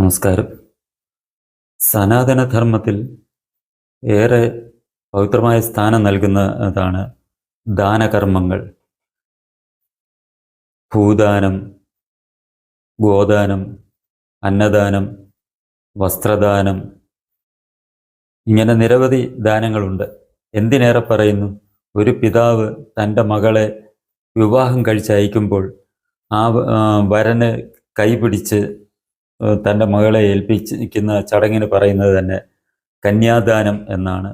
നമസ്കാരം. സനാതനധർമ്മത്തിൽ ഏറെ പവിത്രമായ സ്ഥാനം നൽകുന്നതാണ് ദാനകർമ്മങ്ങൾ. ഭൂദാനം ഗോദാനം അന്നദാനം വസ്ത്രദാനം. ഇങ്ങനെ നിരവധി ദാനങ്ങളുണ്ട്. എന്തിനേറെ പറയുന്നു? ഒരു പിതാവ് തന്റെ മകളെ വിവാഹം കഴിച്ചയക്കുമ്പോൾ ആ വരന് കൈപിടിച്ച് തന്റെ മകളെ ഏൽപ്പിച്ചിരിക്കുന്ന ചടങ്ങിന് പറയുന്നത് തന്നെ കന്യാദാനം എന്നാണ്.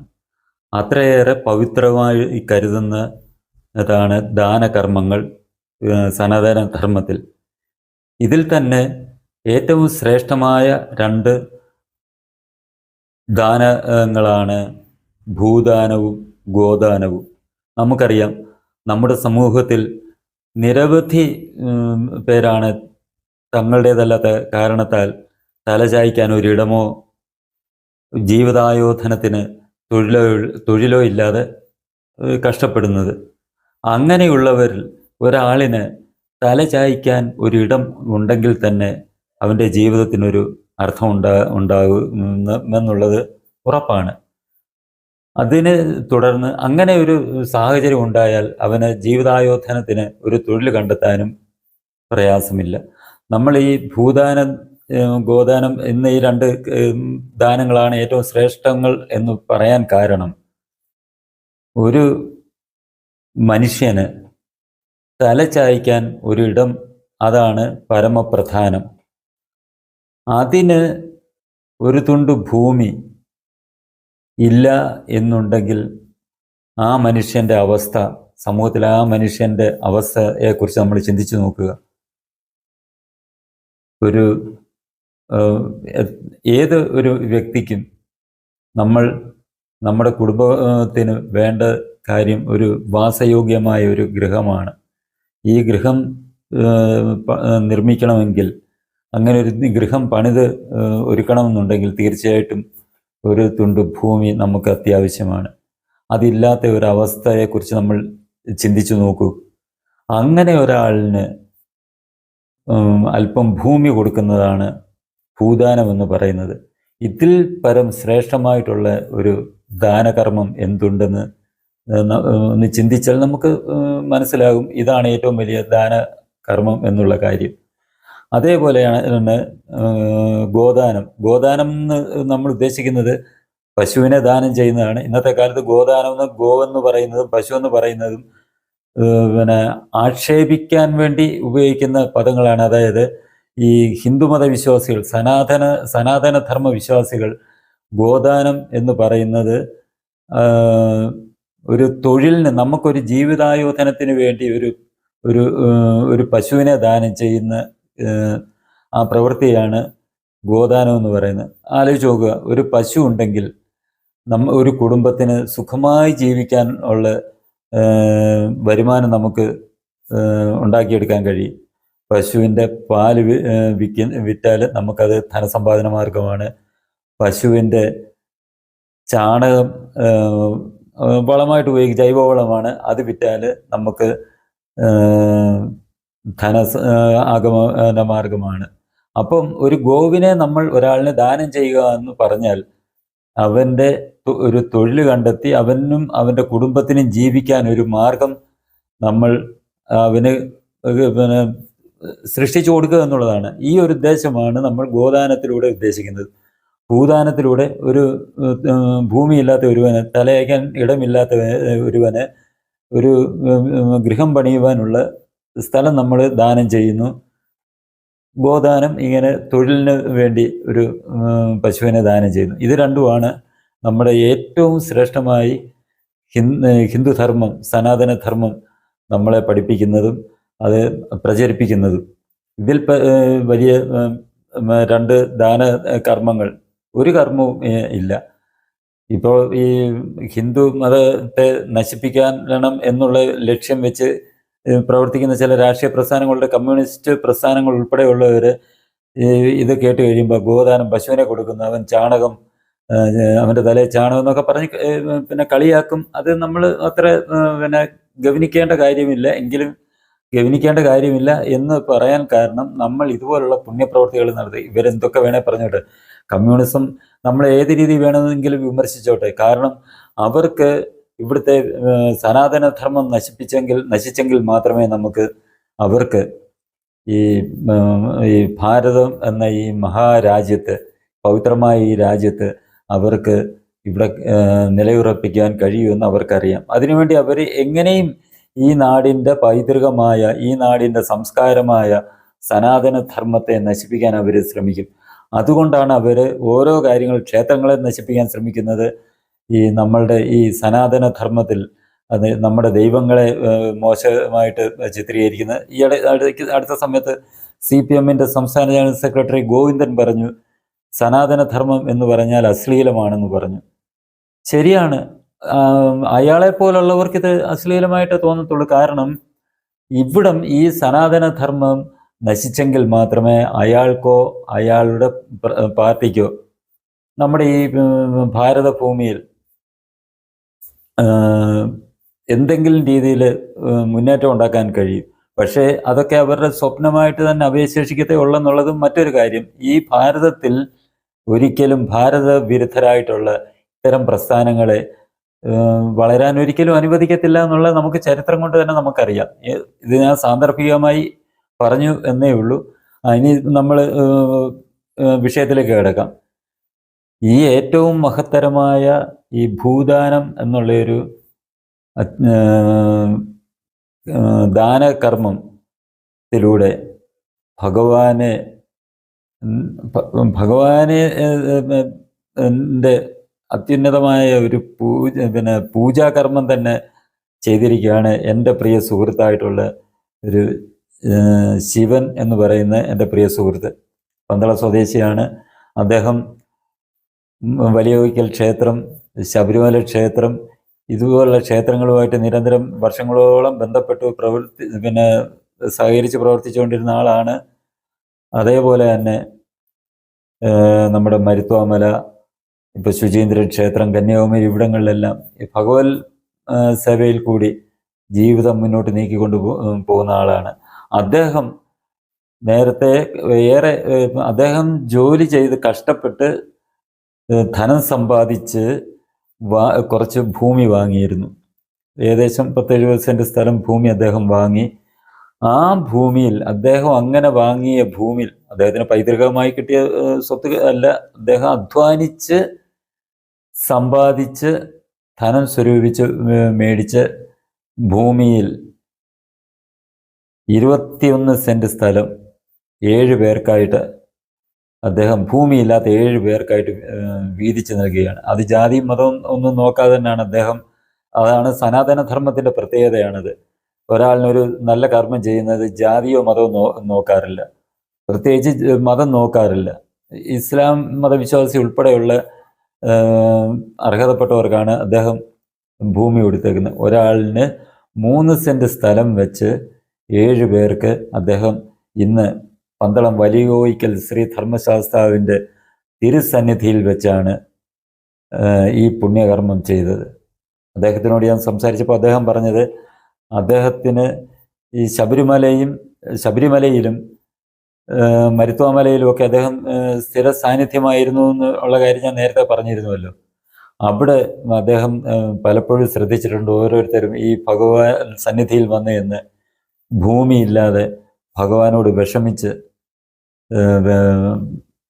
അത്രയേറെ പവിത്രമായി കരുതുന്ന അതാണ് ദാനകർമ്മങ്ങൾ സനാതന ധർമ്മത്തിൽ ഇതിൽ തന്നെ ഏറ്റവും ശ്രേഷ്ഠമായ രണ്ട് ദാനങ്ങളാണ് ഭൂദാനവും ഗോദാനവും. നമുക്കറിയാം നമ്മുടെ സമൂഹത്തിൽ നിരവധി പേരാണ് തങ്ങളുടേതല്ലാത്ത കാരണത്താൽ തലചായ്ക്കാൻ ഒരിടമോ ജീവിതായോധനത്തിന് തൊഴിലോ തൊഴിലോ ഇല്ലാതെ കഷ്ടപ്പെടുന്നത്. അങ്ങനെയുള്ളവരിൽ ഒരാളിന് തലചായ്ക്കാൻ ഒരിടം ഉണ്ടെങ്കിൽ തന്നെ അവന്റെ ജീവിതത്തിനൊരു അർത്ഥം ഉണ്ടാ ഉണ്ടാകുമെന്നുള്ളത് ഉറപ്പാണ്. അതിനെ തുടർന്ന് അങ്ങനെ ഒരു സാഹചര്യം ഉണ്ടായാൽ അവന് ജീവിതായോധനത്തിന് ഒരു തൊഴിൽ കണ്ടെത്താനും പ്രയാസമില്ല. നമ്മൾ ഈ ഭൂദാനം ഗോദാനം എന്ന ഈ രണ്ട് ദാനങ്ങളാണ് ഏറ്റവും ശ്രേഷ്ഠങ്ങൾ എന്ന് പറയാൻ കാരണം. ഒരു മനുഷ്യന് തല ചായ്ക്കാൻ ഒരിടം അതാണ് പരമപ്രധാനം. അതിന് ഒരു തുണ്ട് ഭൂമി ഇല്ല എന്നുണ്ടെങ്കിൽ ആ മനുഷ്യന്റെ അവസ്ഥ സമൂഹത്തിലെ ആ മനുഷ്യന്റെ അവസ്ഥയെക്കുറിച്ച് നമ്മൾ ചിന്തിച്ചു നോക്കുക. ഒരു ഏത് ഒരു വ്യക്തിക്കും നമ്മൾ നമ്മുടെ കുടുംബത്തിന് വേണ്ട കാര്യം ഒരു വാസയോഗ്യമായ ഒരു ഗൃഹമാണ്. ഈ ഗൃഹം നിർമ്മിക്കണമെങ്കിൽ അങ്ങനെ ഒരു ഗൃഹം പണിത് ഒരുക്കണമെന്നുണ്ടെങ്കിൽ തീർച്ചയായിട്ടും ഒരു തുണ്ട് ഭൂമി നമുക്ക് അത്യാവശ്യമാണ്. അതില്ലാത്ത ഒരു അവസ്ഥയെക്കുറിച്ച് നമ്മൾ ചിന്തിച്ചു നോക്കൂ. അങ്ങനെ ഒരാളിന് അല്പം ഭൂമി കൊടുക്കുന്നതാണ് ഭൂദാനം എന്ന് പറയുന്നത്. ഇതിൽ പരം ശ്രേഷ്ഠമായിട്ടുള്ള ഒരു ദാനകർമ്മം എന്തുണ്ടെന്ന് ഒന്ന് ചിന്തിച്ചാൽ നമുക്ക് മനസ്സിലാകും ഇതാണ് ഏറ്റവും വലിയ ദാന കർമ്മം എന്നുള്ള കാര്യം. അതേപോലെയാണ് ഗോദാനം. ഗോദാനം എന്ന് നമ്മൾ ഉദ്ദേശിക്കുന്നത് പശുവിനെ ദാനം ചെയ്യുന്നതാണ്. ഇന്നത്തെ കാലത്ത് ഗോദാനം എന്ന് ഗോവെന്ന് പറയുന്നതും പശു എന്ന് പറയുന്നതും പിന്നെ ആക്ഷേപിക്കാൻ വേണ്ടി ഉപയോഗിക്കുന്ന പദങ്ങളാണ്. അതായത് ഈ ഹിന്ദുമത വിശ്വാസികൾ സനാതന സനാതന ധർമ്മ വിശ്വാസികൾ ഗോദാനം എന്ന് പറയുന്നത് ഒരു തൊഴിലിന് നമുക്കൊരു ജീവിതായോധനത്തിന് വേണ്ടി ഒരു ഒരു ഒരു പശുവിനെ ദാനം ചെയ്യുന്ന ആ പ്രവൃത്തിയാണ് ഗോദാനം എന്ന് പറയുന്നത്. ആലോചിച്ച് നോക്കുക ഒരു പശു ഉണ്ടെങ്കിൽ നമ്മ ഒരു കുടുംബത്തിന് സുഖമായി ജീവിക്കാൻ ഉള്ള വരുമാനം നമുക്ക് ഉണ്ടാക്കിയെടുക്കാൻ കഴിയും. പശുവിന്റെ പാൽ വിൽക്ക വിറ്റാൽ നമുക്കത് ധനസമ്പാദന മാർഗമാണ്. പശുവിന്റെ ചാണകം വളമായിട്ട് ഉപയോഗിക്കും ജൈവവളമാണ് അത് വിറ്റാൽ നമുക്ക് ധന ആഗമന മാർഗമാണ്. അപ്പം ഒരു ഗോവിനെ നമ്മൾ ഒരാളിന് ദാനം ചെയ്യുക എന്ന് പറഞ്ഞാൽ അവന്റെ ഒരു തൊഴിൽ കണ്ടെത്തി അവനും അവന്റെ കുടുംബത്തിനും ജീവിക്കാൻ ഒരു മാർഗം നമ്മൾ അവന് പിന്നെ സൃഷ്ടിച്ചു കൊടുക്കുക എന്നുള്ളതാണ്. ഈ ഒരു ഉദ്ദേശമാണ് നമ്മൾ ഗോദാനത്തിലൂടെ ഉദ്ദേശിക്കുന്നത്. ഭൂദാനത്തിലൂടെ ഒരു ഭൂമിയില്ലാത്ത ഒരുവന് തലയക്കാൻ ഇടമില്ലാത്ത ഒരുവന് ഒരു ഗൃഹം പണിയുവാനുള്ള സ്ഥലം നമ്മൾ ദാനം ചെയ്യുന്നു. ഗോദാനം ഇങ്ങനെ തൊഴിലിന് വേണ്ടി ഒരു പശുവിനെ ദാനം ചെയ്യുന്നു. ഇത് രണ്ടുമാണ് നമ്മുടെ ഏറ്റവും ശ്രേഷ്ഠമായി ഹിന്ദു ഹിന്ദുധർമ്മം സനാതനധർമ്മം നമ്മളെ പഠിപ്പിക്കുന്നതും അത് പ്രചരിപ്പിക്കുന്നതും. ഇതിൽ വലിയ രണ്ട് ദാന കർമ്മങ്ങൾ. ഒരു കർമ്മവും ഇല്ല. ഇപ്പോൾ ഈ ഹിന്ദു മതത്തെ നശിപ്പിക്കണം എന്നുള്ള ലക്ഷ്യം വെച്ച് പ്രവർത്തിക്കുന്ന ചില രാഷ്ട്രീയ പ്രസ്ഥാനങ്ങളുടെ കമ്മ്യൂണിസ്റ്റ് പ്രസ്ഥാനങ്ങൾ ഉൾപ്പെടെയുള്ളവർ ഇത് കേട്ട് കഴിയുമ്പോൾ ഗോദാനം പശുവിനെ കൊടുക്കുന്നു അവൻ ചാണകം അവന്റെ തലയിൽ ചാണകം എന്നൊക്കെ പറഞ്ഞ് പിന്നെ കളിയാക്കും. അത് നമ്മൾ അത്ര പിന്നെ ഗവനിക്കേണ്ട കാര്യമില്ല. എങ്കിലും ഗവനിക്കേണ്ട കാര്യമില്ല എന്ന് പറയാൻ കാരണം നമ്മൾ ഇതുപോലുള്ള പുണ്യപ്രവർത്തികൾ നടത്തി. ഇവരെന്തൊക്കെ വേണേൽ പറഞ്ഞോട്ടെ. കമ്മ്യൂണിസം നമ്മൾ ഏത് രീതി വേണമെങ്കിലും വിമർശിച്ചോട്ടെ. കാരണം അവർക്ക് ഇവിടുത്തെ സനാതനധർമ്മം നശിപ്പിച്ചെങ്കിൽ നശിച്ചെങ്കിൽ മാത്രമേ നമുക്ക് അവർക്ക് ഈ ഈ ഭാരതം എന്ന ഈ മഹാരാജ്യത്ത് പവിത്രമായ ഈ രാജ്യത്ത് അവർക്ക് ഇവിടെ നിലയുറപ്പിക്കാൻ കഴിയുമെന്ന് അവർക്കറിയാം. അതിനുവേണ്ടി അവർ എങ്ങനെയും ഈ നാടിന്റെ പൈതൃകമായ ഈ നാടിന്റെ സംസ്കാരമായ സനാതന ധർമ്മത്തെ നശിപ്പിക്കാൻ അവർ ശ്രമിക്കും. അതുകൊണ്ടാണ് അവർ ഓരോ കാര്യങ്ങൾ ക്ഷേത്രങ്ങളെ നശിപ്പിക്കാൻ ശ്രമിക്കുന്നത് ഈ നമ്മളുടെ ഈ സനാതന ധർമ്മത്തിൽ അത് നമ്മുടെ ദൈവങ്ങളെ മോശമായിട്ട് ചിത്രീകരിക്കുന്ന ഈ അടുത്ത- സമയത്ത് സി പി എമ്മിന്റെ സംസ്ഥാന ജനറൽ സെക്രട്ടറി ഗോവിന്ദൻ പറഞ്ഞു സനാതന ധർമ്മം എന്ന് പറഞ്ഞാൽ അശ്ലീലമാണെന്ന് പറഞ്ഞു. ശരിയാണ്. അയാളെ പോലുള്ളവർക്ക് ഇത് അശ്ലീലമായിട്ട് തോന്നത്തുള്ളൂ. കാരണം ഇവിടം ഈ സനാതന ധർമ്മം നശിച്ചെങ്കിൽ മാത്രമേ അയാൾക്കോ അയാളുടെ പാർട്ടിക്കോ നമ്മുടെ ഈ ഭാരത ഭാരതഭൂമിയിൽ എന്തെങ്കിലും രീതിയിൽ മുന്നേറ്റം ഉണ്ടാക്കാൻ കഴിയും. പക്ഷേ അതൊക്കെ അവരുടെ സ്വപ്നമായിട്ട് തന്നെ അവശേഷിക്കത്തേ ഉള്ളെന്നുള്ളതും മറ്റൊരു കാര്യം. ഈ ഭാരതത്തിൽ ഒരിക്കലും ഭാരത വിരുദ്ധരായിട്ടുള്ള ഇത്തരം പ്രസ്ഥാനങ്ങളെ വളരാൻ ഒരിക്കലും അനുവദിക്കത്തില്ല എന്നുള്ളത് നമുക്ക് ചരിത്രം കൊണ്ട് തന്നെ നമുക്കറിയാം. ഇത് ഞാൻ സാന്ദർഭികമായി പറഞ്ഞു എന്നേ ഉള്ളൂ. ഇനി നമ്മൾ വിഷയത്തിലേക്ക് കിടക്കാം. ഈ ഏറ്റവും മഹത്തരമായ ഈ ഭൂദാനം എന്നുള്ളൊരു ദാനകർമ്മത്തിലൂടെ ഭഗവാനെ ഭഗവാനെ ഏഹ്, അത്യുന്നതമായ ഒരു പൂജ പിന്നെ പൂജാകർമ്മം തന്നെ ചെയ്തിരിക്കുകയാണ് എന്റെ പ്രിയ സുഹൃത്തായിട്ടുള്ള ഒരു ശിവൻ എന്ന് പറയുന്ന എന്റെ പ്രിയ സുഹൃത്ത്. പന്തള സ്വദേശിയാണ്. അദ്ദേഹം വലിയവയ്ക്കൽ ക്ഷേത്രം ശബരിമല ക്ഷേത്രം ഇതുപോലുള്ള ക്ഷേത്രങ്ങളുമായിട്ട് നിരന്തരം വർഷങ്ങളോളം ബന്ധപ്പെട്ട് പ്രവർത്തി പിന്നെ സഹകരിച്ച് പ്രവർത്തിച്ചുകൊണ്ടിരുന്ന ആളാണ്. അതേപോലെ തന്നെ നമ്മുടെ മരുത്വാമല ഇപ്പൊ ശുചീന്ദ്രൻ ക്ഷേത്രം കന്യാകുമാരി ഇവിടങ്ങളിലെല്ലാം ഭഗവത് സേവയിൽ കൂടി ജീവിതം മുന്നോട്ട് നീക്കിക്കൊണ്ട് പോകുന്ന ആളാണ്. അദ്ദേഹം നേരത്തെ ഏറെ അദ്ദേഹം ജോലി ചെയ്ത് കഷ്ടപ്പെട്ട് ധനം സമ്പാദിച്ച് വാ കുറച്ച് ഭൂമി വാങ്ങിയിരുന്നു. ഏകദേശം പത്തെഴുപത് സെന്റ് സ്ഥലം ഭൂമി അദ്ദേഹം വാങ്ങി. ആ ഭൂമിയിൽ അദ്ദേഹം അങ്ങനെ വാങ്ങിയ ഭൂമിയിൽ അദ്ദേഹത്തിന് പൈതൃകമായി കിട്ടിയ സ്വത്ത് അല്ല അദ്ദേഹം അധ്വാനിച്ച് സമ്പാദിച്ച് ധനം സ്വരൂപിച്ച് മേടിച്ച ഭൂമിയിൽ ഇരുപത്തിയൊന്ന് സെന്റ് സ്ഥലം ഏഴ് പേർക്കായിട്ട് അദ്ദേഹം ഭൂമിയില്ലാത്ത ഏഴ് പേർക്കായിട്ട് വീതിച്ചു നൽകുകയാണ്. അത് ജാതി മതം ഒന്നും നോക്കാതെ തന്നെയാണ് അദ്ദേഹം. അതാണ് സനാതന ധർമ്മത്തിന്റെ പ്രത്യേകതയാണത്. ഒരാളിനൊരു നല്ല കർമ്മം ചെയ്യുന്നത് ജാതിയോ മതമോ നോ നോക്കാറില്ല. പ്രത്യേകിച്ച് മതം നോക്കാറില്ല. ഇസ്ലാം മതവിശ്വാസി ഉൾപ്പെടെയുള്ള അർഹതപ്പെട്ടവർക്കാണ് അദ്ദേഹം ഭൂമി കൊടുത്തേക്കുന്നത്. ഒരാളിന് മൂന്ന് സെന്റ് സ്ഥലം വെച്ച് ഏഴ് പേർക്ക് അദ്ദേഹം ഇന്ന് പന്തളം വലിയോയിക്കൽ ശ്രീ ധർമ്മശാസ്താവിന്റെ തിരുസന്നിധിയിൽ വെച്ചാണ് ഈ പുണ്യകർമ്മം ചെയ്തത്. അദ്ദേഹത്തിനോട് ഞാൻ സംസാരിച്ചപ്പോൾ അദ്ദേഹം പറഞ്ഞത് അദ്ദേഹത്തിന് ഈ ശബരിമലയും ശബരിമലയിലും മരുത്വാമലയിലും ഒക്കെ അദ്ദേഹം സ്ഥിര സാന്നിധ്യമായിരുന്നു എന്ന് ഉള്ള കാര്യം ഞാൻ നേരത്തെ പറഞ്ഞിരുന്നുവല്ലോ. അവിടെ അദ്ദേഹം പലപ്പോഴും ശ്രദ്ധിച്ചിട്ടുണ്ട് ഓരോരുത്തരും ഈ ഭഗവാൻ സന്നിധിയിൽ വന്ന് എന്ന് ഭൂമിയില്ലാതെ ഭഗവാനോട് വിഷമിച്ച്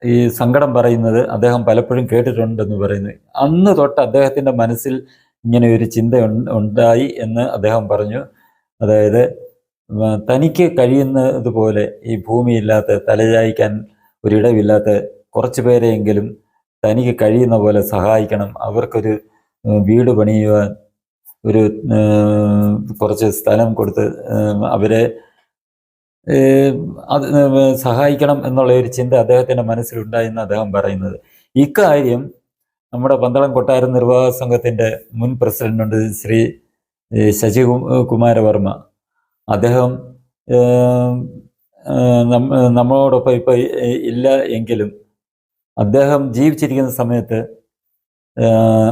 ഈ സങ്കടം പറയുന്നത് അദ്ദേഹം പലപ്പോഴും കേട്ടിട്ടുണ്ടെന്ന് പറയുന്നു. അന്ന് തൊട്ട് അദ്ദേഹത്തിന്റെ മനസ്സിൽ ഇങ്ങനെ ഒരു ചിന്ത ഉണ്ടായി എന്ന് അദ്ദേഹം പറഞ്ഞു. അതായത് തനിക്ക് കഴിയുന്നതുപോലെ ഈ ഭൂമിയില്ലാത്ത തലചായ്ക്കാൻ ഒരിടമില്ലാത്ത കുറച്ച് പേരെയെങ്കിലും തനിക്ക് കഴിയുന്ന പോലെ സഹായിക്കണം. അവർക്കൊരു വീട് പണിയുവാൻ ഒരു കുറച്ച് സ്ഥലം കൊടുത്ത് അവരെ അത് സഹായിക്കണം എന്നുള്ള ഒരു ചിന്ത അദ്ദേഹത്തിന്റെ മനസ്സിലുണ്ടായെന്ന് അദ്ദേഹം പറയുന്നത്. ഇക്കാര്യം നമ്മുടെ പന്തളം കൊട്ടാരം നിർവാഹക സംഘത്തിന്റെ മുൻ പ്രസിഡന്റുണ്ട് ശ്രീ ശശി കുമാരവർമ്മ. അദ്ദേഹം നമ്മളോടൊപ്പം ഇപ്പം ഇല്ല എങ്കിലും അദ്ദേഹം ജീവിച്ചിരിക്കുന്ന സമയത്ത്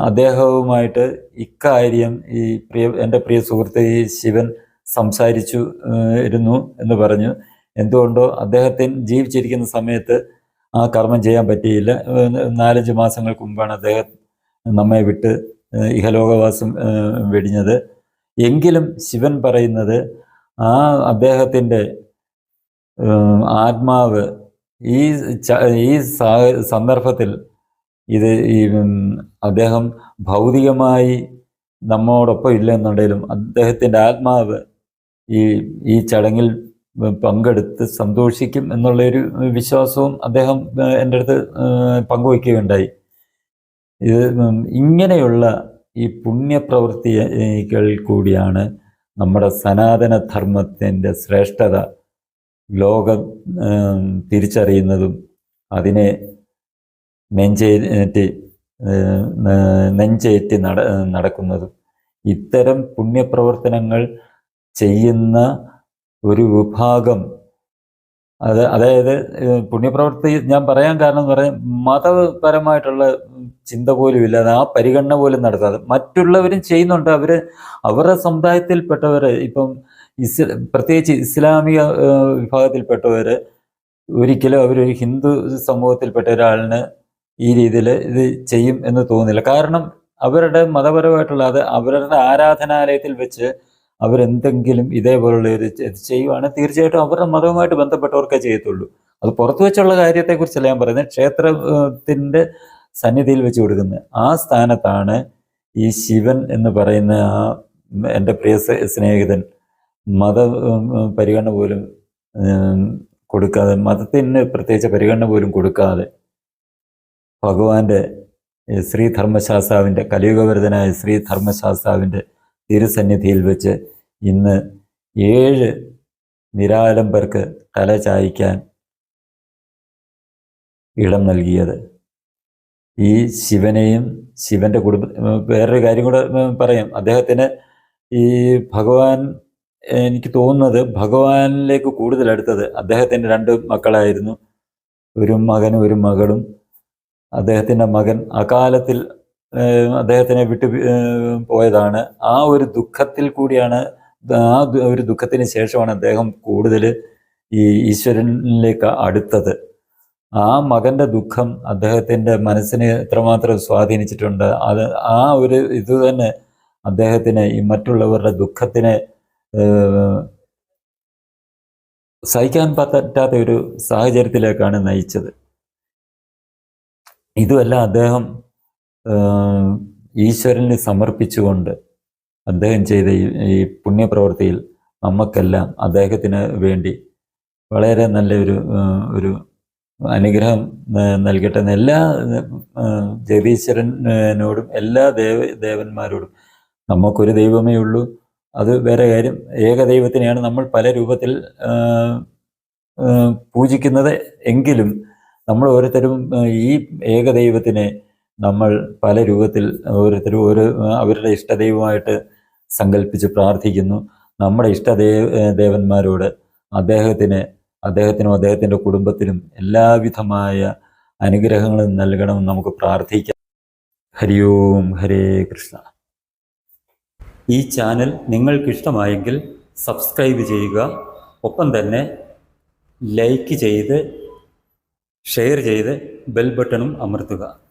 അദ്ദേഹവുമായിട്ട് ഇക്കാര്യം ഈ പ്രിയ എന്റെ പ്രിയ സുഹൃത്ത് ഈ ശിവൻ സംസാരിച്ചു ഇരുന്നു എന്ന് പറഞ്ഞു. എന്തുകൊണ്ടോ അദ്ദേഹത്തിന് ജീവിച്ചിരിക്കുന്ന സമയത്ത് ആ കർമ്മം ചെയ്യാൻ പറ്റിയില്ല. നാലഞ്ച് മാസങ്ങൾക്ക് മുമ്പാണ് അദ്ദേഹം നമ്മെ വിട്ട് ഇഹലോകവാസം വെടിഞ്ഞത്. എങ്കിലും ശിവൻ പറയുന്നത് ആ അദ്ദേഹത്തിന്റെ ആത്മാവ് ഈ ഈ സന്ദർഭത്തിൽ ഇത് ഈ അദ്ദേഹം ഭൗതികമായി നമ്മോടൊപ്പം ഇല്ല എന്നുണ്ടെങ്കിലും അദ്ദേഹത്തിന്റെ ആത്മാവ് ഈ ഈ ചടങ്ങിൽ പങ്കെടുത്ത് സന്തോഷിക്കും എന്നുള്ള ഒരു വിശ്വാസവും അദ്ദേഹം എന്റെ അടുത്ത് പങ്കുവയ്ക്കുകയുണ്ടായി. ഇത് ഇങ്ങനെയുള്ള ഈ പുണ്യപ്രവൃത്തികൾ കൂടിയാണ് നമ്മുടെ സനാതന ധർമ്മത്തിന്റെ ശ്രേഷ്ഠത. ലോകം തിരിച്ചറിയുന്നതും അതിനെ നെഞ്ചേറ്റി നെഞ്ചേറ്റി നട നടക്കുന്നതും. ഇത്തരം പുണ്യപ്രവർത്തനങ്ങൾ ചെയ്യുന്ന ഒരു വിഭാഗം. അത് അതായത് പുണ്യപ്രവൃത്തി ഞാൻ പറയാൻ കാരണം എന്ന് പറയാൻ മതപരമായിട്ടുള്ള ചിന്ത പോലും ഇല്ലാതെ ആ പരിഗണന പോലും നടത്താതെ മറ്റുള്ളവരും ചെയ്യുന്നുണ്ട്. അവർ അവരുടെ സമുദായത്തിൽപ്പെട്ടവർ ഇപ്പം ഇസ് പ്രത്യേകിച്ച് ഇസ്ലാമിക വിഭാഗത്തിൽപ്പെട്ടവർ ഒരിക്കലും അവരൊരു ഹിന്ദു സമൂഹത്തിൽപ്പെട്ട ഒരാളിന് ഈ രീതിയിൽ ഇത് ചെയ്യും എന്ന് തോന്നുന്നില്ല. കാരണം അവരുടെ മതപരമായിട്ടുള്ള അത് അവരുടെ ആരാധനാലയത്തിൽ വെച്ച് അവരെന്തെങ്കിലും ഇതേപോലുള്ള ഒരു ചെയ്യുവാണെങ്കിൽ തീർച്ചയായിട്ടും അവരുടെ മതവുമായിട്ട് ബന്ധപ്പെട്ടവർക്കേ ചെയ്യത്തുള്ളൂ. അത് പുറത്തു വെച്ചുള്ള കാര്യത്തെക്കുറിച്ചല്ല ഞാൻ പറയുന്നത്. ക്ഷേത്രത്തിന്റെ സന്നിധിയിൽ വെച്ച് കൊടുക്കുന്നത്. ആ സ്ഥാനത്താണ് ഈ ശിവൻ എന്ന് പറയുന്ന ആ എന്റെ പ്രിയ സ്നേഹിതൻ മത പരിഗണന പോലും കൊടുക്കാതെ മതത്തിന് പ്രത്യേകിച്ച് പരിഗണന പോലും കൊടുക്കാതെ ഭഗവാന്റെ ശ്രീ ധർമ്മശാസ്താവിന്റെ കലിയുഗവരതനായ ശ്രീ ധർമ്മശാസ്താവിന്റെ തിരുസന്നിധിയിൽ വെച്ച് ഇന്ന് ഏഴ് നിരാലംബർക്ക് തല ചായ്ക്കാൻ ഇടം നൽകിയത്. ഈ ശിവനെയും ശിവന്റെ കുടുംബ വേറൊരു കാര്യം കൂടെ പറയാം. അദ്ദേഹത്തിന് ഈ ഭഗവാൻ എനിക്ക് തോന്നുന്നത് ഭഗവാനിലേക്ക് കൂടുതൽ അടുത്തത് അദ്ദേഹത്തിന്റെ രണ്ട് മക്കളായിരുന്നു. ഒരു മകനും ഒരു മകളും. അദ്ദേഹത്തിന്റെ മകൻ അകാലത്തിൽ അദ്ദേഹത്തിനെ വിട്ടു പോയതാണ്. ആ ഒരു ദുഃഖത്തിൽ കൂടിയാണ് ആ ഒരു ദുഃഖത്തിന് ശേഷമാണ് അദ്ദേഹം കൂടുതൽ ഈ ഈശ്വരനിലേക്ക് അടുത്തത്. ആ മകന്റെ ദുഃഖം അദ്ദേഹത്തിന്റെ മനസ്സിനെ എത്രമാത്രം സ്വാധീനിച്ചിട്ടുണ്ട് അത് ആ ഒരു ഇത് തന്നെ അദ്ദേഹത്തിന് ഈ മറ്റുള്ളവരുടെ ദുഃഖത്തിനെ സഹിക്കാൻ പറ്റാത്ത ഒരു സാഹചര്യത്തിലേക്കാണ് നയിച്ചത്. ഇതുമല്ല അദ്ദേഹം ഈശ്വരന് സമർപ്പിച്ചുകൊണ്ട് അദ്ദേഹം ചെയ്ത ഈ പുണ്യപ്രവൃത്തിയിൽ നമുക്കെല്ലാം അദ്ദേഹത്തിന് വേണ്ടി വളരെ നല്ലൊരു ഒരു അനുഗ്രഹം നൽകട്ടെ എല്ലാ ജഗതീശ്വരനോടും എല്ലാ ദേവ ദേവന്മാരോടും നമുക്കൊരു ദൈവമേ ഉള്ളൂ. അത് വേറെ കാര്യം ഏകദൈവത്തിനെയാണ് നമ്മൾ പല രൂപത്തിൽ പൂജിക്കുന്നത് എങ്കിലും നമ്മൾ ഓരോരുത്തരും ഈ ഏകദൈവത്തിനെ നമ്മൾ പല രൂപത്തിൽ ഓരോരുത്തരും ഓരോ അവരുടെ ഇഷ്ടദൈവമായിട്ട് സങ്കല്പിച്ച് പ്രാർത്ഥിക്കുന്നു. നമ്മുടെ ഇഷ്ടദേവ ദേവന്മാരോട് അദ്ദേഹത്തിന് അദ്ദേഹത്തിനും അദ്ദേഹത്തിന്റെ കുടുംബത്തിനും എല്ലാവിധമായ അനുഗ്രഹങ്ങളും നൽകണമെന്ന് നമുക്ക് പ്രാർത്ഥിക്കാം. ഹരി ഓം ഹരേ കൃഷ്ണ. ഈ ചാനൽ നിങ്ങൾക്കിഷ്ടമായെങ്കിൽ സബ്സ്ക്രൈബ് ചെയ്യുക. ഒപ്പം തന്നെ ലൈക്ക് ചെയ്ത് ഷെയർ ചെയ്ത് ബെൽ ബട്ടണും അമർത്തുക.